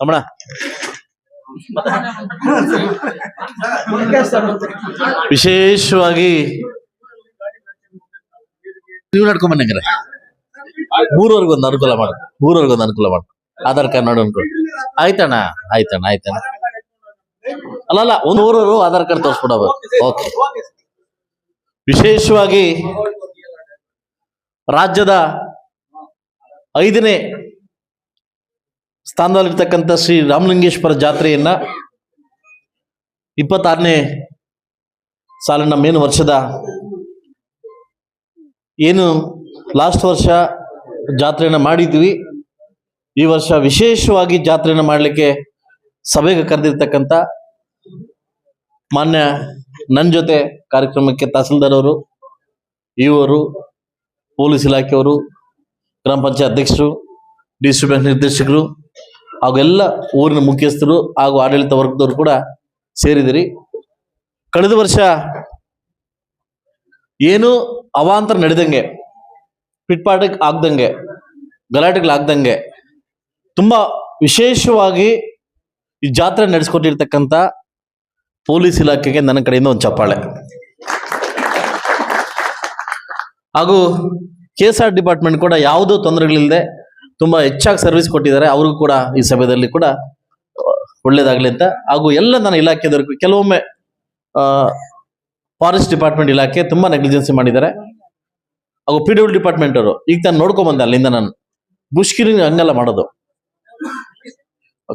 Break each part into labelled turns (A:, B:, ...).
A: ತಮ್ಮಣ ವಿಶೇಷವಾಗಿ ನೀವು ನಡ್ಕೊಂಡ್ ಬನ್ನಂಗ್ರೆ ಮೂರವರೆಗೆ ಒಂದು ಅನುಕೂಲ ಮಾಡು. ಮೂರವರೆಗೆ ಒಂದು ಅನುಕೂಲ ಮಾಡ. ಆಧಾರ್ ಕಾರ್ಡ್ ನೋಡು ಅನ್ಕೊ. ಆಯ್ತಣ್ಣ ಆಯ್ತಣ್ಣ ಆಯ್ತಣ್ಣ. ಅಲ್ಲ ಅಲ್ಲ, ಒಂದು ಊರವರು ಆಧಾರ್ ಕಾರ್ಡ್ ತೋರಿಸ್ಬಿಡೋದು ಓಕೆ. ವಿಶೇಷವಾಗಿ ರಾಜ್ಯದ ಐದನೇ ಸ್ಥಾನದಲ್ಲಿರ್ತಕ್ಕಂಥ ಶ್ರೀ ರಾಮಲಿಂಗೇಶ್ವರ ಜಾತ್ರೆಯನ್ನ ಇಪ್ಪತ್ತಾರನೇ ಸಾಲಿನ ಮೇನ್ ವರ್ಷದ ಏನು ಲಾಸ್ಟ್ ವರ್ಷ ಜಾತ್ರೆಯನ್ನ ಮಾಡಿದ್ವಿ. ಈ ವರ್ಷ ವಿಶೇಷವಾಗಿ ಜಾತ್ರೆಯನ್ನು ಮಾಡಲಿಕ್ಕೆ ಸಭೆಗೆ ಕರೆದಿರ್ತಕ್ಕಂಥ ಮಾನ್ಯ ನನ್ನ ಜೊತೆ ಕಾರ್ಯಕ್ರಮಕ್ಕೆ ತಹಸೀಲ್ದಾರ್ ಅವರು ಇವರು, ಪೊಲೀಸ್ ಇಲಾಖೆಯವರು, ಗ್ರಾಮ ಪಂಚಾಯತ್ ಅಧ್ಯಕ್ಷರು ಡಿಸಿ ಬ್ಯಾಂಕ್ ನಿರ್ದೇಶಕರು ಹಾಗೂ ಎಲ್ಲ ಊರಿನ ಮುಖ್ಯಸ್ಥರು ಹಾಗೂ ಆಡಳಿತ ವರ್ಗದವರು ಕೂಡ ಸೇರಿದಿರಿ ಕಳೆದ ವರ್ಷ ಏನು ಅವಾಂತರ ನಡೆದಂಗೆ ಪಿಟ್ಪಾಟಕ್ಕೆ ಆಗ್ದಂಗೆ ಗಲಾಟೆಗಳಾಗ್ದಂಗೆ ತುಂಬ ವಿಶೇಷವಾಗಿ ಈ ಜಾತ್ರೆ ನಡೆಸ್ಕೊಟ್ಟಿರ್ತಕ್ಕಂಥ ಪೊಲೀಸ್ ಇಲಾಖೆಗೆ ನನ್ನ ಕಡೆಯಿಂದ ಒಂದು ಚಪ್ಪಾಳೆ. ಹಾಗೂ ಕೆ ಎಸ್ ಆರ್ ಡಿಪಾರ್ಟ್ಮೆಂಟ್ ಕೂಡ ಯಾವುದೋ ತೊಂದರೆಗಳಿಲ್ಲದೆ ತುಂಬಾ ಹೆಚ್ಚಾಗಿ ಸರ್ವಿಸ್ ಕೊಟ್ಟಿದ್ದಾರೆ. ಅವ್ರಿಗೂ ಕೂಡ ಈ ಸಭೆಯಲ್ಲಿ ಕೂಡ ಒಳ್ಳೇದಾಗಲಿ ಅಂತ. ಹಾಗೂ ಎಲ್ಲ ನನ್ನ ಇಲಾಖೆದವರಿಗೂ ಕೆಲವೊಮ್ಮೆ ಫಾರೆಸ್ಟ್ ಡಿಪಾರ್ಟ್ಮೆಂಟ್ ಇಲಾಖೆ ತುಂಬಾ ನೆಗ್ಲಿಜೆನ್ಸಿ ಮಾಡಿದ್ದಾರೆ. ಹಾಗೂ ಪಿ ಡಬ್ಲ್ಯೂ ಡಿಪಾರ್ಟ್ಮೆಂಟ್ ಅವರು, ಈಗ ನಾನು ನೋಡ್ಕೊಂಡ್ ಬಂದೆ ಅಲ್ಲಿಂದ ನಾನು. ಬುಷ್ಕಿರಿಂಗ್ ಹಂಗೆಲ್ಲ ಮಾಡೋದು.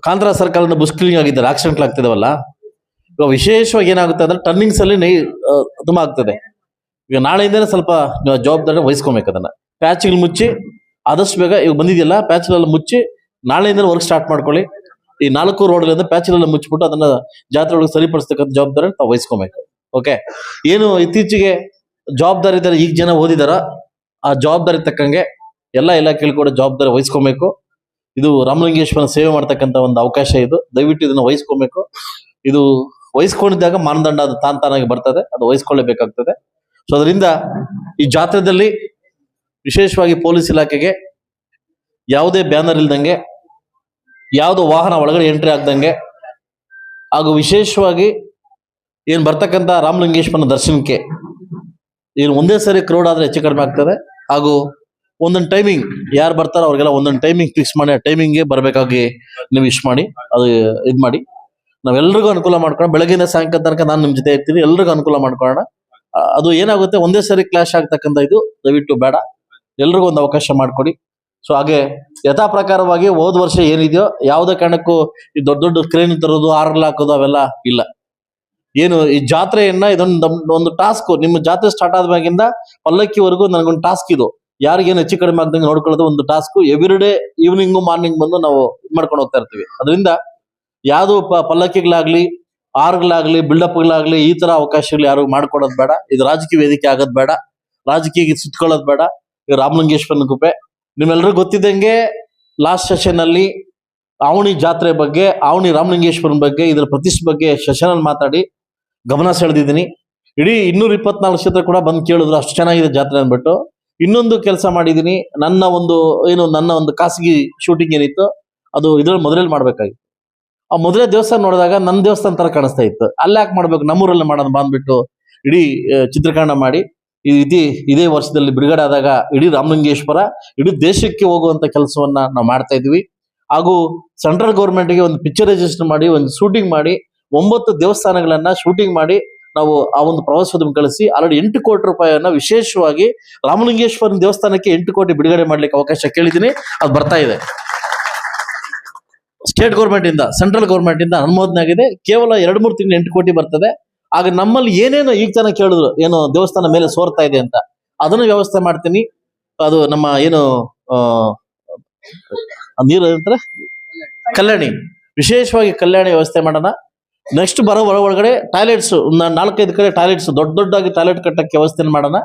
A: ಕಾಂತರ ಸರ್ಕಲ್ ಬುಷ್ಕಿರಿಂಗ್ ಆಗಿದ್ದಾರೆ. ಆಕ್ಸಿಡೆಂಟ್ ಆಗ್ತಿದಾವಲ್ಲ. ಇವಾಗ ವಿಶೇಷವಾಗಿ ಏನಾಗುತ್ತೆ ಅಂದ್ರೆ ಟರ್ನಿಂಗ್ಸ್ ಅಲ್ಲಿ ನೈ ತುಂಬಾ ಆಗ್ತದೆ. ಈಗ ನಾಳೆಯಿಂದನೇ ಸ್ವಲ್ಪ ಜವಾಬ್ದಾರಿ ವಹಿಸ್ಕೊಬೇಕು ಅದನ್ನ. ಪ್ಯಾಚ್ಗಳು ಮುಚ್ಚಿ ಆದಷ್ಟು ಬೇಗ ಇವಾಗ ಬಂದಿದೆಯಲ್ಲ ಪ್ಯಾಚ್ಗಳೆಲ್ಲ ಮುಚ್ಚಿ ನಾಳೆಯಿಂದ ವರ್ಕ್ ಸ್ಟಾರ್ಟ್ ಮಾಡ್ಕೊಳ್ಳಿ. ಈ ನಾಲ್ಕು ರೋಡ್ಗಳಿಂದ ಎಲ್ಲ ಮುಚ್ಚಿಬಿಟ್ಟು ಅದನ್ನ ಜಾತ್ರೆ ಒಳಗೆ ಸರಿಪಡಿಸ್ತಕ್ಕಂಥ ಜವಾಬ್ದಾರಿ ತಾವು ವಹಿಸ್ಕೊಬೇಕು. ಓಕೆ ಏನು ಇತ್ತೀಚೆಗೆ ಜವಾಬ್ದಾರಿ ಇದ್ದಾರೆ ಈಗ ಜನ ಓದಿದಾರ, ಆ ಜವಾಬ್ದಾರಿ ತಕ್ಕಂಗೆ ಎಲ್ಲ ಇಲಾಖೆಗಳು ಕೂಡ ಜವಾಬ್ದಾರಿ ವಹಿಸ್ಕೊಬೇಕು. ಇದು ರಾಮಲಿಂಗೇಶ್ವರನ ಸೇವೆ ಮಾಡ್ತಕ್ಕಂಥ ಒಂದು ಅವಕಾಶ ಇದು. ದಯವಿಟ್ಟು ಇದನ್ನ ವಹಿಸ್ಕೊಬೇಕು. ಇದು ವಹಿಸ್ಕೊಂಡಿದ್ದಾಗ ಮಾನದಂಡ ಅದು ತಾನ್ ತಾನಾಗಿ ಬರ್ತದೆ. ಅದು ವಹಿಸ್ಕೊಳ್ಳಬೇಕಾಗ್ತದೆ. ಸೊ ಅದರಿಂದ ಈ ಜಾತ್ರೆದಲ್ಲಿ ವಿಶೇಷವಾಗಿ ಪೊಲೀಸ್ ಇಲಾಖೆಗೆ ಯಾವುದೇ ಬ್ಯಾನರ್ ಇಲ್ದಂಗೆ, ಯಾವುದೋ ವಾಹನ ಒಳಗಡೆ ಎಂಟ್ರಿ ಆಗ್ದಂಗೆ, ಹಾಗೂ ವಿಶೇಷವಾಗಿ ಏನು ಬರ್ತಕ್ಕಂಥ ರಾಮಲಿಂಗೇಶ್ವರನ ದರ್ಶನಕ್ಕೆ ಏನು ಒಂದೇ ಸರಿ ಕ್ರೌಡ್ ಆದ್ರೆ ಹೆಚ್ಚು ಕಡಿಮೆ ಆಗ್ತದೆ. ಹಾಗೂ ಒಂದೊಂದು ಟೈಮಿಂಗ್ ಯಾರು ಬರ್ತಾರೋ ಅವ್ರಿಗೆಲ್ಲ ಒಂದೊಂದು ಟೈಮಿಂಗ್ ಫಿಕ್ಸ್ ಮಾಡಿ, ಆ ಟೈಮಿಂಗ್ಗೆ ಬರಬೇಕಾಗಿ ನೀವು ಇಷ್ಟ ಮಾಡಿ, ಅದು ಇದು ಮಾಡಿ. ನಾವೆಲ್ರಿಗೂ ಅನುಕೂಲ ಮಾಡ್ಕೊಂಡು ಬೆಳಗ್ಗೆ ಸಾಯಂಕಾಲ ತನಕ ನಾನು ನಿಮ್ಮ ಜೊತೆ ಇರ್ತೀನಿ. ಎಲ್ರಿಗೂ ಅನುಕೂಲ ಮಾಡ್ಕೊಳ್ಳೋಣ ಅದು ಏನಾಗುತ್ತೆ? ಒಂದೇ ಸರಿ ಕ್ಲಾಶ್ ಆಗ್ತಕ್ಕಂಥ ಇದು ದಯವಿಟ್ಟು ಬೇಡ. ಎಲ್ರಿಗೂ ಒಂದು ಅವಕಾಶ ಮಾಡಿಕೊಡಿ. ಸೊ ಹಾಗೆ ಯಥಾ ಪ್ರಕಾರವಾಗಿ ಹೋದ ವರ್ಷ ಏನಿದೆಯೋ ಯಾವುದೇ ಕಾರಣಕ್ಕೂ ಈ ದೊಡ್ಡ ದೊಡ್ಡ ಕ್ರೇನ್ ತರೋದು ಆರ್ಲ್ ಹಾಕೋದು ಅವೆಲ್ಲ ಇಲ್ಲ. ಏನು ಈ ಜಾತ್ರೆಯನ್ನ ಇದೊಂದು ಒಂದು ಟಾಸ್ಕ್ ನಿಮ್ಮ ಜಾತ್ರೆ ಸ್ಟಾರ್ಟ್ ಆದ್ಮ್ಯಾಗಿಂದ ಪಲ್ಲಕ್ಕಿವರೆಗೂ ನನಗೊಂದು ಟಾಸ್ಕ್ ಇದು. ಯಾರಿಗೇನು ಹೆಚ್ಚು ಕಡಿಮೆ ಆಗ್ದಂಗೆ ನೋಡ್ಕೊಳ್ಳೋದು ಒಂದು task every day evening morning ಬಂದು ನಾವು ಇದು ಮಾಡ್ಕೊಂಡು ಹೋಗ್ತಾ ಇರ್ತೀವಿ. ಅದರಿಂದ ಯಾವುದು ಪಲ್ಲಕ್ಕಿಗಳಾಗ್ಲಿ ಆರ್ಗಳಾಗ್ಲಿ ಬಿಲ್ಡಪ್ಗಳಾಗ್ಲಿ ಈ ತರ ಅವಕಾಶಗಳು ಯಾರು ಮಾಡ್ಕೊಡೋದು ಬೇಡ. ಇದು ರಾಜಕೀಯ ವೇದಿಕೆ ಆಗೋದ್ ಬೇಡ. ರಾಜಕೀಯ ಸುತ್ಕೊಳ್ಳೋದು ಬೇಡ. ರಾಮಲಿಂಗೇಶ್ವರನ ಕೃಪೆ ನಿಮ್ಮೆಲ್ಲರಿಗೂ ಗೊತ್ತಿದ್ದಂಗೆ ಲಾಸ್ಟ್ ಸೆಷನ್ ಅಲ್ಲಿ ಆವಣಿ ಜಾತ್ರೆ ಬಗ್ಗೆ, ಆವಣಿ ರಾಮಲಿಂಗೇಶ್ವರನ ಬಗ್ಗೆ, ಇದರ ಪ್ರತಿಷ್ಠೆ ಬಗ್ಗೆ ಸೆಷನ್ ಮಾತಾಡಿ ಗಮನ ಸೆಳೆದಿದ್ದೀನಿ. ಇಡೀ ಇನ್ನೂರ ಇಪ್ಪತ್ನಾಲ್ಕು ಕ್ಷೇತ್ರ ಕೂಡ ಬಂದು ಕೇಳಿದ್ರು ಅಷ್ಟು ಚೆನ್ನಾಗಿದೆ ಜಾತ್ರೆ ಅಂದ್ಬಿಟ್ಟು. ಇನ್ನೊಂದು ಕೆಲಸ ಮಾಡಿದ್ದೀನಿ ನನ್ನ ಒಂದು, ಏನು ನನ್ನ ಒಂದು ಖಾಸಗಿ ಶೂಟಿಂಗ್ ಏನಿತ್ತು, ಅದು ಇದ್ರಲ್ಲಿ ಮೊದಲೇ ಮಾಡ್ಬೇಕಾಗಿತ್ತು. ಆ ಮೊದಲೇ ದೇವಸ್ಥಾನ ನೋಡಿದಾಗ ನನ್ನ ದೇವಸ್ಥಾನ ತರ ಕಾಣಿಸ್ತಾ ಇತ್ತು. ಅಲ್ಲಿ ಯಾಕೆ ಮಾಡ್ಬೇಕು? ನಮ್ಮೂರಲ್ಲಿ ಮಾಡೋಣ ಬಂದ್ಬಿಟ್ಟು ಇಡೀ ಚಿತ್ರೀಕರಣ ಮಾಡಿ. ಇದೇ ಇದೇ ವರ್ಷದಲ್ಲಿ ಬಿಡುಗಡೆ ಆದಾಗ ಇಡೀ ರಾಮಲಿಂಗೇಶ್ವರ, ಇಡೀ ದೇಶಕ್ಕೆ ಹೋಗುವಂತ ಕೆಲಸವನ್ನ ನಾವು ಮಾಡ್ತಾ ಇದ್ವಿ. ಹಾಗೂ ಸೆಂಟ್ರಲ್ ಗೌರ್ಮೆಂಟ್ಗೆ ಒಂದು ಪಿಕ್ಚರ್ ಪಿಕ್ಚರೈಸೇಷನ್ ಮಾಡಿ, ಒಂದು ಶೂಟಿಂಗ್ ಮಾಡಿ, ಒಂಬತ್ತು ದೇವಸ್ಥಾನಗಳನ್ನ ಶೂಟಿಂಗ್ ಮಾಡಿ ನಾವು ಆ ಒಂದು ಪ್ರವಾಸೋದ್ಯಮ ಕಳಿಸಿ, ಆಲ್ರೆಡಿ ಎಂಟು ಕೋಟಿ ರೂಪಾಯಿಯನ್ನ ವಿಶೇಷವಾಗಿ ರಾಮಲಿಂಗೇಶ್ವರನ ದೇವಸ್ಥಾನಕ್ಕೆ ಎಂಟು ಕೋಟಿ ಬಿಡುಗಡೆ ಮಾಡ್ಲಿಕ್ಕೆ ಅವಕಾಶ ಕೇಳಿದ್ದೀನಿ. ಅದು ಬರ್ತಾ ಇದೆ. ಸ್ಟೇಟ್ ಗೌರ್ಮೆಂಟ್ ಇಂದ ಸೆಂಟ್ರಲ್ ಗೌರ್ಮೆಂಟ್ ಇಂದ ಅನುಮೋದನೆ ಆಗಿದೆ. ಕೇವಲ ಎರಡು ಮೂರು ತಿಂಗಳು ಎಂಟು ಕೋಟಿ ಬರ್ತದೆ. ಆಗ ನಮ್ಮಲ್ಲಿ ಏನೇನು ಈಗ ತನಕ ಕೇಳಿದ್ರು, ಏನು ದೇವಸ್ಥಾನ ಮೇಲೆ ಸೋರ್ತಾ ಇದೆ ಅಂತ. ಅದನ್ನು ವ್ಯವಸ್ಥೆ ಮಾಡ್ತೀನಿ. ಅದು ನಮ್ಮ ಏನು ನೀರು ಅಂತಾರೆ ಕಲ್ಯಾಣಿ. ವಿಶೇಷವಾಗಿ ಕಲ್ಯಾಣಿ ವ್ಯವಸ್ಥೆ ಮಾಡೋಣ. ನೆಕ್ಸ್ಟ್ ಬರೋ ಒಳ ಒಳಗಡೆ ಟಾಯ್ಲೆಟ್ಸ್ ನಾಲ್ಕೈದು ಕಡೆ ಟಾಯ್ಲೆಟ್ಸ್ ದೊಡ್ಡ ದೊಡ್ಡಾಗಿ ಟಾಯ್ಲೆಟ್ ಕಟ್ಟಕ್ಕೆ ವ್ಯವಸ್ಥೆ ಮಾಡೋಣ.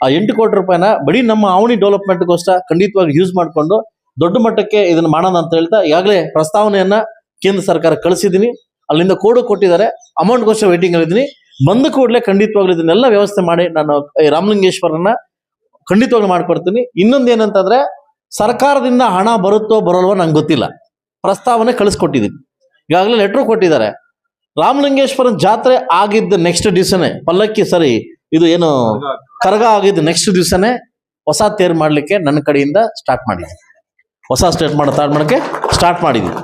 A: ಆ ಎಂಟು ಕೋಟಿ ರೂಪಾಯಿನ ಬರೀ ನಮ್ಮ ಆವಣಿ ಡೆವಲಪ್ಮೆಂಟ್ಗೋಸ್ಕರ ಖಂಡಿತವಾಗಿ ಯೂಸ್ ಮಾಡಿಕೊಂಡು ದೊಡ್ಡ ಮಟ್ಟಕ್ಕೆ ಇದನ್ನ ಮಾಡೋಣ ಅಂತ ಹೇಳ್ತಾ ಈಗಾಗಲೇ ಪ್ರಸ್ತಾವನೆಯನ್ನ ಕೇಂದ್ರ ಸರ್ಕಾರ ಕಳಿಸಿದ್ದೀನಿ. ಅಲ್ಲಿಂದ ಕೋಡು ಕೊಟ್ಟಿದ್ದಾರೆ. ಅಮೌಂಟ್ಗೋಸ್ಕರ ವೇಟಿಂಗ್ ಅಲ್ಲಿದ್ದೀನಿ ಬಂದ ಕೂಡಲೇ ಖಂಡಿತವಾಗ್ಲೂ ಇದನ್ನೆಲ್ಲ ವ್ಯವಸ್ಥೆ ಮಾಡಿ ನಾನು ರಾಮಲಿಂಗೇಶ್ವರನ ಖಂಡಿತವಾಗ್ಲೂ ಮಾಡ್ಕೊಡ್ತೀನಿ. ಇನ್ನೊಂದು ಏನಂತಂದ್ರೆ, ಸರ್ಕಾರದಿಂದ ಹಣ ಬರುತ್ತೋ ಬರಲ್ವೋ ನಂಗೆ ಗೊತ್ತಿಲ್ಲ. ಪ್ರಸ್ತಾವನೆ ಕಳಿಸ್ಕೊಟ್ಟಿದ್ದೀನಿ. ಈಗಾಗಲೇ ಲೆಟ್ರ್ ಕೊಟ್ಟಿದ್ದಾರೆ. ರಾಮಲಿಂಗೇಶ್ವರನ್ ಜಾತ್ರೆ ಆಗಿದ್ದ ನೆಕ್ಸ್ಟ್ ದಿವಸನೇ, ಪಲ್ಲಕ್ಕಿ ಸರಿ, ಇದು ಏನು ಕರಗ ಆಗಿದ್ದ ನೆಕ್ಸ್ಟ್ ದಿವಸನೇ ಹೊಸ ತೇರು ಮಾಡಲಿಕ್ಕೆ ನನ್ನ ಕಡೆಯಿಂದ ಸ್ಟಾರ್ಟ್ ಮಾಡಿದ್ದೀನಿ. ಹೊಸ ಸ್ಟೇಟ್ ಮಾಡೋ ಸ್ಟಾರ್ಟ್ ಮಾಡೋಕ್ಕೆ ಸ್ಟಾರ್ಟ್ ಮಾಡಿದ್ವಿ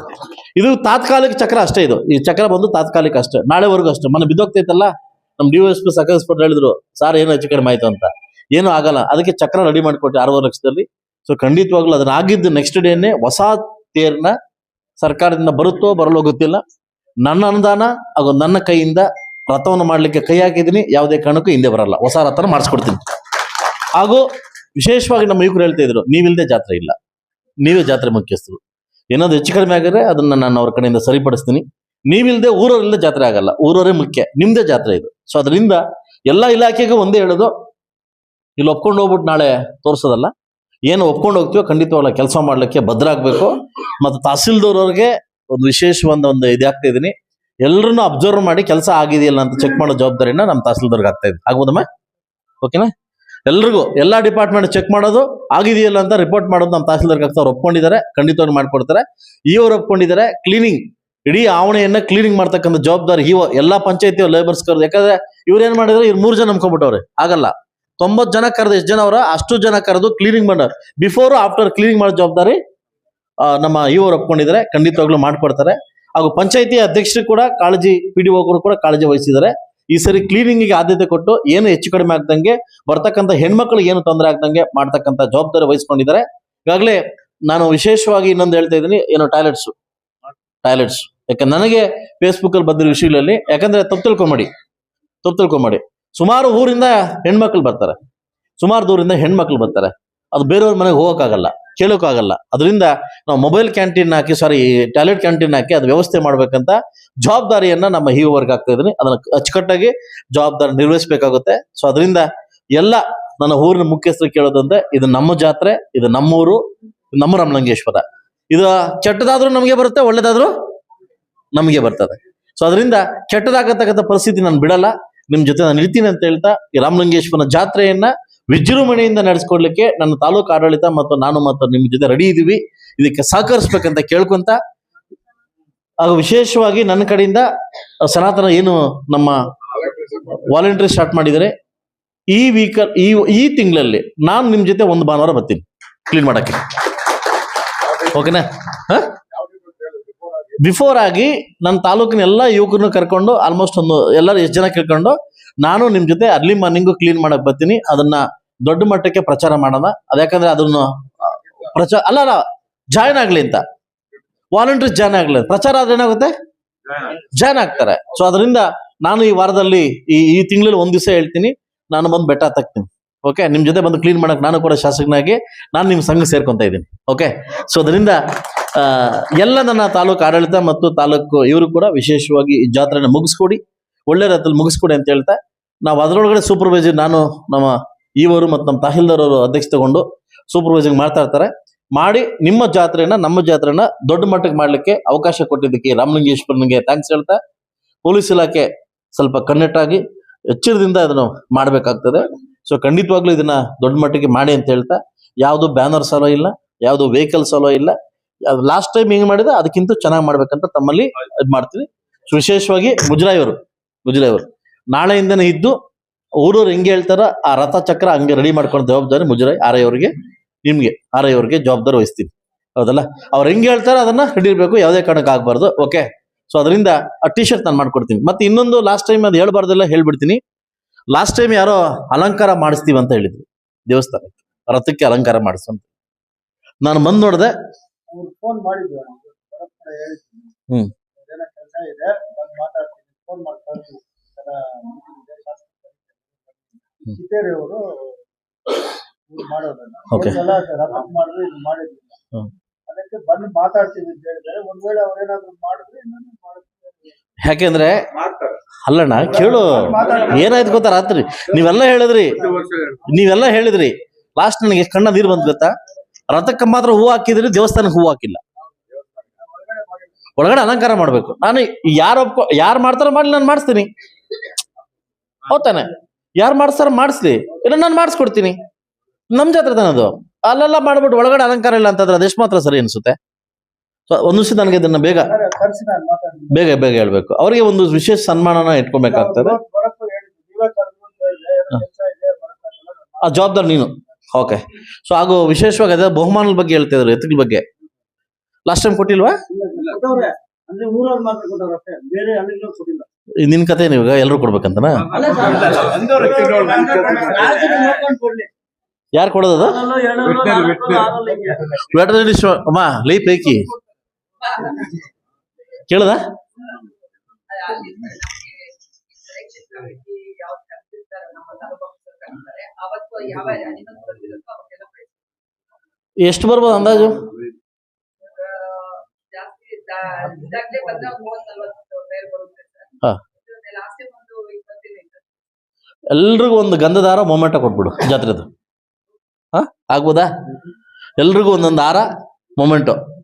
A: ಇದು ತಾತ್ಕಾಲಿಕ ಚಕ್ರ ಅಷ್ಟೇ ಇದು. ಈ ಚಕ್ರ ಬಂದು ತಾತ್ಕಾಲಿಕ ಅಷ್ಟೇ. ನಾಳೆವರೆಗೂ ಅಷ್ಟೇ. ಮನೆ ಬಿದ್ದೋಗ್ತೈತಲ್ಲ ನಮ್ಮ ಡಿ ಎಸ್ ಪಿ ಸಕಸ್ಪಟ್ಟು ಹೇಳಿದ್ರು, ಸರ್, ಏನು ಹೆಚ್ಚು ಕಡಿಮೆ ಆಯ್ತು ಅಂತ. ಏನು ಆಗಲ್ಲ. ಅದಕ್ಕೆ ಚಕ್ರ ರೆಡಿ ಮಾಡಿಕೊಟ್ಟೆ ಆರೂವರೆ ಲಕ್ಷದಲ್ಲಿ. ಸೊ ಖಂಡಿತವಾಗ್ಲೂ ಅದನ್ನ ಆಗಿದ್ದು ನೆಕ್ಸ್ಟ್ ಡೇನೆ ಹೊಸ ತೇರ್ನ ಸರ್ಕಾರದಿಂದ ಬರುತ್ತೋ ಬರಲೋ ಗೊತ್ತಿಲ್ಲ. ನನ್ನ ಅನುದಾನ ಹಾಗೂ ನನ್ನ ಕೈಯಿಂದ ರಥವನ್ನು ಮಾಡ್ಲಿಕ್ಕೆ ಕೈ ಹಾಕಿದ್ದೀನಿ. ಯಾವುದೇ ಕಾರಣಕ್ಕೂ ಹಿಂದೆ ಬರಲ್ಲ. ಹೊಸ ರಥನ ಮಾಡಿಸ್ಕೊಡ್ತೀನಿ. ಹಾಗೂ ವಿಶೇಷವಾಗಿ ನಮ್ಮ ಯುವಕರು ಹೇಳ್ತಾ ಇದ್ರು ನೀವಿಲ್ಲದೆ ಜಾತ್ರೆ ಇಲ್ಲ. ನೀವೇ ಜಾತ್ರೆ ಮುಖ್ಯಸ್ಥರು. ಏನಾದ್ರು ಹೆಚ್ಚು ಕಡಿಮೆ ಆಗಿದ್ರೆ ಅದನ್ನ ನಾನು ಅವ್ರ ಕಡೆಯಿಂದ ಸರಿಪಡಿಸ್ತೀನಿ. ನೀವಿಲ್ದೆ ಊರವರಿಲ್ಲದೆ ಜಾತ್ರೆ ಆಗಲ್ಲ. ಊರವರೇ ಮುಖ್ಯ. ನಿಮ್ದೇ ಜಾತ್ರೆ ಇದು. ಸೊ ಅದರಿಂದ ಎಲ್ಲ ಇಲಾಖೆಗೂ ಒಂದೇ ಹೇಳೋದು. ಇಲ್ಲಿ ಒಪ್ಕೊಂಡು ಹೋಗ್ಬಿಟ್ಟು ನಾಳೆ ತೋರಿಸೋದಲ್ಲ. ಏನು ಒಪ್ಕೊಂಡು ಹೋಗ್ತೀವೋ ಖಂಡಿತವಾಗ್ಲ ಕೆಲಸ ಮಾಡ್ಲಿಕ್ಕೆ ಭದ್ರ ಆಗ್ಬೇಕು ಮತ್ತು ತಹಸೀಲ್ದವ್ರವ್ರಿಗೆ ಒಂದು ವಿಶೇಷವಾದ ಒಂದು ಇದಾಗ್ತಾ ಇದೀನಿ ಎಲ್ಲರನ್ನು ಅಬ್ಸರ್ವ್ ಮಾಡಿ ಕೆಲಸ ಆಗಿದೆಯಲ್ಲ ಅಂತ ಚೆಕ್ ಮಾಡೋ ಜವಾಬ್ದಾರಿನ ನಮ್ಮ ತಹಸೀಲ್ದಾರ್ಗೆ ಆಗ್ತಾ ಇದೆ ಆಗ್ಬೋದಮ್ಮ? ಓಕೆನಾ ಎಲ್ರಿಗೂ ಎಲ್ಲ ಡಿಪಾರ್ಟ್ಮೆಂಟ್ ಚೆಕ್ ಮಾಡೋದು ಆಗಿದೆಯಲ್ಲ ಅಂತ ರಿಪೋರ್ಟ್ ಮಾಡೋದು ನಮ್ಮ ತಹಸೀಲ್ದಾರ್ಗೆ ಆಗ್ತಾ ಅವ್ರು ಒಪ್ಕೊಂಡಿದ್ದಾರೆ ಖಂಡಿತವಾಗಿ ಮಾಡ್ಕೊಡ್ತಾರೆ. ಇವರು ಒಪ್ಕೊಂಡಿದ್ದಾರೆ ಕ್ಲೀನಿಂಗ್ ಇಡೀ ಆವಣೆಯನ್ನ ಕ್ಲೀನಿಂಗ್ ಮಾಡ್ತಕ್ಕಂಥ ಜವಾಬ್ದಾರಿ ಇವ ಎಲ್ಲ ಪಂಚಾಯತಿ ಲೇಬರ್ಸ್ ಕರೆದು ಯಾಕಂದ್ರೆ ಇವ್ರು ಏನ್ ಮಾಡಿದ್ರೆ? ಇವ್ರು ಮೂರ್ ಜನ ನಂಬ್ಕೊಂಡ್ಬಿಟ್ಟವ್ರೆ. ಆಗಲ್ಲ. ತೊಂಬತ್ ಜನ ಕರೆದು ಎಷ್ಟು ಜನ ಅವರ? ಅಷ್ಟು ಜನ ಕರೆದು ಕ್ಲೀನಿಂಗ್ ಮಾಡೋರು ಬಿಫೋರ್ ಆಫ್ಟರ್ ಕ್ಲೀನಿಂಗ್ ಮಾಡೋ ಜವಾಬ್ದಾರಿ ನಮ್ಮ ಇವರು ಒಪ್ಕೊಂಡಿದ್ದಾರೆ. ಖಂಡಿತವಾಗ್ಲೂ ಮಾಡ್ಕೊಡ್ತಾರೆ. ಹಾಗೂ ಪಂಚಾಯತಿ ಅಧ್ಯಕ್ಷರು ಕೂಡ ಕಾಳಜಿ ಪಿ ಕೂಡ ಕಾಳಜಿ ವಹಿಸಿದ್ದಾರೆ. ಈ ಸರಿ ಕ್ಲೀನಿಂಗ್ ಆದ್ಯತೆ ಕೊಟ್ಟು ಏನು ಹೆಚ್ಚು ಕಡಿಮೆ ಆಗ್ದಂಗೆ ಬರ್ತಕ್ಕಂಥ ಹೆಣ್ಮಕ್ಳಿಗೆ ಏನು ತೊಂದರೆ ಆಗ್ದಂಗೆ ಮಾಡ್ತಕ್ಕಂಥ ಜವಾಬ್ದಾರಿ ವಹಿಸ್ಕೊಂಡಿದ್ದಾರೆ. ಈಗಾಗಲೇ ನಾನು ವಿಶೇಷವಾಗಿ ಇನ್ನೊಂದು ಹೇಳ್ತಾ ಇದ್ದೀನಿ, ಏನು ಟಾಯ್ಲೆಟ್ಸ್ ಟಾಯ್ಲೆಟ್ಸ್ ಯಾಕಂದ್ರೆ ನನಗೆ ಫೇಸ್ಬುಕ್ ಅಲ್ಲಿ ಬಂದಿರೋ ವಿಷಯಗಳಲ್ಲಿ, ಯಾಕಂದ್ರೆ ತಪ್ಪು ತಿಳ್ಕೊಂಬೇಡಿ. ತಪ್ಪು ತಿಳ್ಕೊಂಬೇಡಿ. ಸುಮಾರು ಊರಿಂದ ಹೆಣ್ಮಕ್ಳು ಬರ್ತಾರೆ. ಸುಮಾರು ದೂರಿಂದ ಹೆಣ್ಮಕ್ಳು ಬರ್ತಾರೆ. ಅದು ಬೇರೆಯವ್ರ ಮನೆಗೆ ಹೋಗೋಕ್ಕಾಗಲ್ಲ. ಕೇಳೋಕ್ಕಾಗಲ್ಲ ಅದರಿಂದ ನಾವು ಮೊಬೈಲ್ ಕ್ಯಾಂಟೀನ್ ಹಾಕಿ ಸಾರಿ ಟಾಯ್ಲೆಟ್ ಕ್ಯಾಂಟೀನ್ ಹಾಕಿ ಅದು ವ್ಯವಸ್ಥೆ ಮಾಡ್ಬೇಕಂತ ಜವಾಬ್ದಾರಿಯನ್ನ ನಮ್ಮ ಹಿ ವರ್ಗ ಆಗ್ತಾ ಇದ್ದೀನಿ ಅದನ್ನ ಅಚ್ಚುಕಟ್ಟಾಗಿ ಜವಾಬ್ದಾರಿ ನಿರ್ವಹಿಸಬೇಕಾಗುತ್ತೆ. ಸೊ ಅದರಿಂದ ಎಲ್ಲ ನನ್ನ ಊರಿನ ಮುಖ್ಯಸ್ಥರು ಕೇಳೋದಂದ್ರೆ ಇದು ನಮ್ಮ ಜಾತ್ರೆ, ಇದು ನಮ್ಮೂರು, ನಮ್ಮ ರಾಮಲಿಂಗೇಶ್ವರ. ಇದು ಕೆಟ್ಟದಾದ್ರೂ ನಮಗೆ ಬರುತ್ತೆ, ಒಳ್ಳೇದಾದ್ರೂ ನಮಗೆ ಬರ್ತದೆ. ಸೊ ಅದರಿಂದ ಕೆಟ್ಟದಾಗತಕ್ಕಂಥ ಪರಿಸ್ಥಿತಿ ನಾನು ಬಿಡಲ್ಲ. ನಿಮ್ಮ ಜೊತೆ ನಾನು ಇರ್ತೀನಿ ಅಂತ ಹೇಳ್ತಾ ಈ ರಾಮಲಿಂಗೇಶ್ವರನ ಜಾತ್ರೆಯನ್ನ ವಿಜೃಂಭಣೆಯಿಂದ ನಡೆಸ್ಕೊಡ್ಲಿಕ್ಕೆ ನನ್ನ ತಾಲೂಕು ಆಡಳಿತ ಮತ್ತು ನಾನು ಮತ್ತು ನಿಮ್ಮ ಜೊತೆ ರೆಡಿ ಇದೀವಿ. ಇದಕ್ಕೆ ಸಹಕರಿಸ್ಬೇಕಂತ ಕೇಳ್ಕೊಂತ, ಹಾಗೂ ವಿಶೇಷವಾಗಿ ನನ್ನ ಕಡೆಯಿಂದ ಸನಾತನ ಏನು ನಮ್ಮ ವಾಲಂಟ್ರಿ ಸ್ಟಾರ್ಟ್ ಮಾಡಿದರೆ ಈ ವೀಕಲ್ ಈ ಈ ತಿಂಗಳಲ್ಲಿ ನಾನು ನಿಮ್ಮ ಜೊತೆ ಒಂದು ಭಾನುವಾರ ಬರ್ತೀನಿ. ಕ್ಲೀನ್ ಮಾಡಕ್ಕೆ. ಓಕೆನಾ ಬಿಫೋರ್ ಆಗಿ ನನ್ನ ತಾಲೂಕಿನ ಎಲ್ಲ ಯುವಕರನ್ನು ಕರ್ಕೊಂಡು ಆಲ್ಮೋಸ್ಟ್ ಒಂದು, ಎಲ್ಲರೂ ಎಷ್ಟು ಜನ ಕೇಳ್ಕೊಂಡು ನಾನು ನಿಮ್ ಜೊತೆ ಅರ್ಲಿ ಮಾರ್ನಿಂಗು ಕ್ಲೀನ್ ಮಾಡಕ್ ಬರ್ತೀನಿ. ಅದನ್ನ ದೊಡ್ಡ ಮಟ್ಟಕ್ಕೆ ಪ್ರಚಾರ ಮಾಡೋಣ. ಅದ್ಯಾಕಂದ್ರೆ ಅದನ್ನ ಪ್ರಚಾರ ಅಲ್ಲ ಅಲ್ಲ ಜಾಯ್ನ್ ಆಗ್ಲಿ ಅಂತ. ವಾಲಂಟಿಯರ್ಸ್ ಜಾಯ್ನ್ ಆಗ್ಲಿ ಪ್ರಚಾರ ಆದ್ರೆ ಏನಾಗುತ್ತೆ? ಜಾಯ್ನ್ ಆಗ್ತಾರೆ. ಸೊ ಅದರಿಂದ ನಾನು ಈ ವಾರದಲ್ಲಿ ಈ ಈ ತಿಂಗಳಲ್ಲಿ ಒಂದ್ ದಿವಸ ಹೇಳ್ತೀನಿ. ನಾನು ಬಂದು ಬೆಟ್ಟ ತಗ್ತೀನಿ ಓಕೆ ನಿಮ್ ಜೊತೆ ಬಂದು ಕ್ಲೀನ್ ಮಾಡಕ್ ನಾನು ಕೂಡ ಶಾಸಕನಾಗಿ ನಾನು ನಿಮ್ ಸಂಘ ಸೇರ್ಕೊಂತ ಇದ್ದೀನಿ. ಓಕೆ ಸೊ ಅದರಿಂದ ಎಲ್ಲ ನನ್ನ ತಾಲೂಕು ಆಡಳಿತ ಮತ್ತು ತಾಲೂಕು ಇವರು ಕೂಡ ವಿಶೇಷವಾಗಿ ಈ ಜಾತ್ರೆನ ಮುಗಿಸ್ಕೊಡಿ. ಒಳ್ಳೆ ರೀತಿಯಲ್ಲಿ ಮುಗಿಸ್ಕೊಡಿ ಅಂತ ಹೇಳ್ತಾ, ನಾವು ಅದರೊಳಗಡೆ ಸೂಪರ್ವೈಸರ್ ನಾನು, ನಮ್ಮ ಈವರು ಮತ್ತು ನಮ್ಮ ತಹಸೀಲ್ದಾರ್ ಅವರು ಅಧ್ಯಕ್ಷ ತಗೊಂಡು ಸೂಪರ್ವೈಸಿಂಗ್ ಮಾಡ್ತಾ ಇರ್ತಾರೆ. ಮಾಡಿ ನಿಮ್ಮ ಜಾತ್ರೆನ ನಮ್ಮ ಜಾತ್ರೆನ ದೊಡ್ಡ ಮಟ್ಟಕ್ಕೆ ಮಾಡ್ಲಿಕ್ಕೆ ಅವಕಾಶ ಕೊಟ್ಟಿದ್ದಕ್ಕೆ ರಾಮಲಿಂಗೇಶ್ವರನಿಗೆ ಥ್ಯಾಂಕ್ಸ್ ಹೇಳ್ತಾ, ಪೊಲೀಸ್ ಇಲಾಖೆ ಸ್ವಲ್ಪ ಕನ್ನೆಟ್ಟಾಗಿ ಎಚ್ಚರದಿಂದ ಅದನ್ನು ಮಾಡಬೇಕಾಗ್ತದೆ. ಸೊ ಖಂಡಿತವಾಗ್ಲೂ ಇದನ್ನ ದೊಡ್ಡ ಮಟ್ಟಿಗೆ ಮಾಡಿ ಅಂತ ಹೇಳ್ತಾ, ಯಾವುದು ಬ್ಯಾನರ್ ಸಲೋ ಇಲ್ಲ, ಯಾವುದು ವೆಹಿಕಲ್ ಸಲೋ ಇಲ್ಲ ಲಾಸ್ಟ್ ಟೈಮ್ ಹೆಂಗ್ ಮಾಡಿದೆ, ಅದಕ್ಕಿಂತ ಚೆನ್ನಾಗಿ ಮಾಡ್ಬೇಕಂತ ತಮ್ಮಲ್ಲಿ ಇದು ಮಾಡ್ತೀವಿ ವಿಶೇಷವಾಗಿ ಮುಜರಾಯಿ ಅವರು ಮುಜರಾಯಿ ಅವರು ನಾಳೆಯಿಂದನೇ ಇದ್ದು ಊರವ್ರು ಹೆಂಗೆ ಹೇಳ್ತಾರ ಆ ರಥ ಚಕ್ರ ಹಂಗೆ ರೆಡಿ ಮಾಡ್ಕೊಂಡು ಜವಾಬ್ದಾರಿ ಮುಜರಾಯಿ ಆರೈ ಅವರಿಗೆ ನಿಮಗೆ ಅವರಿಗೆ ಜವಾಬ್ದಾರಿ ವಹಿಸ್ತೀನಿ. ಹೌದಲ್ಲ? ಅವ್ರು ಹೆಂಗೆ ಹೇಳ್ತಾರ ಅದನ್ನ ಇರಬೇಕು ಯಾವುದೇ ಕಾರಣಕ್ಕೆ ಆಗಬಾರ್ದು ಓಕೆ ಸೊ ಅದರಿಂದ ಆ ಟಿ ಶರ್ಟ್ ನಾನು ಮಾಡ್ಕೊಡ್ತೀನಿ. ಮತ್ತೆ ಇನ್ನೊಂದು ಲಾಸ್ಟ್ ಟೈಮ್ ಅದು ಹೇಳ್ಬಾರ್ದೆಲ್ಲ ಹೇಳ್ಬಿಡ್ತೀನಿ. ಲಾಸ್ಟ್ ಟೈಮ್ ಯಾರೋ ಅಲಂಕಾರ ಮಾಡಿಸ್ತೀವಿ ಅಂತ ಹೇಳಿದ್ರು. ದೇವಸ್ಥಾನಕ್ಕೆ ರಥಕ್ಕೆ ಅಲಂಕಾರ ಮಾಡಿಸಂತ ನಾನು ಬಂದು ನೋಡಿದೆ. ಹ್ಮ್.
B: ಚಿತ್ತೇರಿ ಅವರು ಮಾಡೋದನ್ನ.
A: Okay.
B: ಒಂದ್ಸಲ ರಥ ಮಾಡಿದ್ರೆ ಇದು ಮಾಡಿದ್ವಿಲ್ಲ
A: ಹ್ಮ್.
B: ಅದಕ್ಕೆ ಬಂದು ಮಾತಾಡ್ತೀವಿ ಅಂತ ಹೇಳಿದ್ರೆ ಒಂದ್ ವೇಳೆ ಅವ್ರೇನಾದ್ರು ಮಾಡಿದ್ರೆ ನಾನು ಮಾಡ್ತೀನಿ
A: ಯಾಕೆಂದ್ರೆ
B: ಮಾಡ್ತಾರೆ
A: ಅಲ್ಲಣ್ಣ ಕೇಳು. ಏನಾಯ್ತು ಗೊತ್ತಾ ರಾತ್ರಿ? ನೀವೆಲ್ಲ ಹೇಳಿದ್ರಿ. ನೀವೆಲ್ಲ ಹೇಳಿದ್ರಿ. ಲಾಸ್ಟ್ ನನಗೆ ಕಣ್ಣ ನೀರು ಬಂದ್ ಗೊತ್ತಾ? ರಥಕ್ಕೆ ಮಾತ್ರ ಹೂ ಹಾಕಿದ್ರಿ ದೇವಸ್ಥಾನಕ್ಕೆ ಹೂ ಹಾಕಿಲ್ಲ. ಒಳಗಡೆ ಅಲಂಕಾರ ಮಾಡ್ಬೇಕು. ನಾನು ಯಾರು ಒಪ್ಕೊ ಯಾರು ಮಾಡ್ತಾರೋ ಮಾಡ್ಲಿ ನಾನು ಮಾಡಿಸ್ತೀನಿ. ಹೌದಾನೆ ಯಾರು ಮಾಡಿಸ್ತಾರ ಮಾಡಿಸ್ಲಿ. ಇಲ್ಲ ನಾನು ಮಾಡಿಸ್ಕೊಡ್ತೀನಿ. ನಮ್ ಜಾತ್ರೆ ಅದು. ಅಲ್ಲೆಲ್ಲ ಮಾಡ್ಬಿಟ್ಟು ಒಳಗಡೆ ಅಲಂಕಾರ ಇಲ್ಲ ಅಂತಂದ್ರೆ ಅದೆಷ್ಟು ಮಾತ್ರ ಸರಿ ಅನ್ಸುತ್ತೆ? ಸೊ, ಒಂದು ನಿಮಿಷ ನನಗೆ ಇದನ್ನ ಬೇಗ ಬೇಗ ಬೇಗ ಹೇಳ್ಬೇಕು. ಅವರಿಗೆ ಒಂದು ವಿಶೇಷ ಸನ್ಮಾನನ ಇಟ್ಕೊಬೇಕಾಗ್ತದೆ. ಆ, ಜವಾಬ್ದಾರಿ ನೀನು. ಓಕೆ. ಸೊ ಹಾಗೂ ವಿಶೇಷವಾಗಿ ಅದೇ ಬಹುಮಾನದ ಬಗ್ಗೆ ಹೇಳ್ತಾ ಇದ್ರು, ಎತ್ತುಗಳ ಬಗ್ಗೆ. ಲಾಸ್ಟ್ ಟೈಮ್ ಕೊಟ್ಟಿಲ್ವಾ? ನಿನ್ ಕತೆ ನೀವು ಎಲ್ಲರೂ ಕೊಡ್ಬೇಕಂತನಾ? ಯಾರು ಕೊಡೋದು. ವೆಟರ್ನರಿ ಅಮ್ಮ ಲೈ ಪೈಕಿ. ಕೇಳದ? ಎಷ್ಟು ಬರ್ಬೋದು ಅಂದಾಜು
C: ಜಾಸ್ತಿ ಇದ್ದ- ಇದಾಗ್ಲೇ ಬಂದ್ರೆ ಒಂದು ಮೂವತ್ತ್ ನಲ್ವತ್ತು ಪೇರ್ ಬರುತ್ತೆ
A: ಹಾ.
C: ಸರ್ ಲಾಸ್ಟ್ ಟೈಮ್ ಒಂದು ಇಪ್ಪತ್ತಿನ ಇತ್ತು
A: ಎಲ್ರಿಗೂ ಒಂದು ಗಂಧದಾರ ಮೊಮೆಂಟ ಕೊಟ್ಬಿಡು ಜಾತ್ರೆದು. ಹಾ? ಆಗ್ಬೋದಾ? ಎಲ್ರಿಗೂ ಒಂದೊಂದು ಹಾರ ಮೊಮೆಂಟು.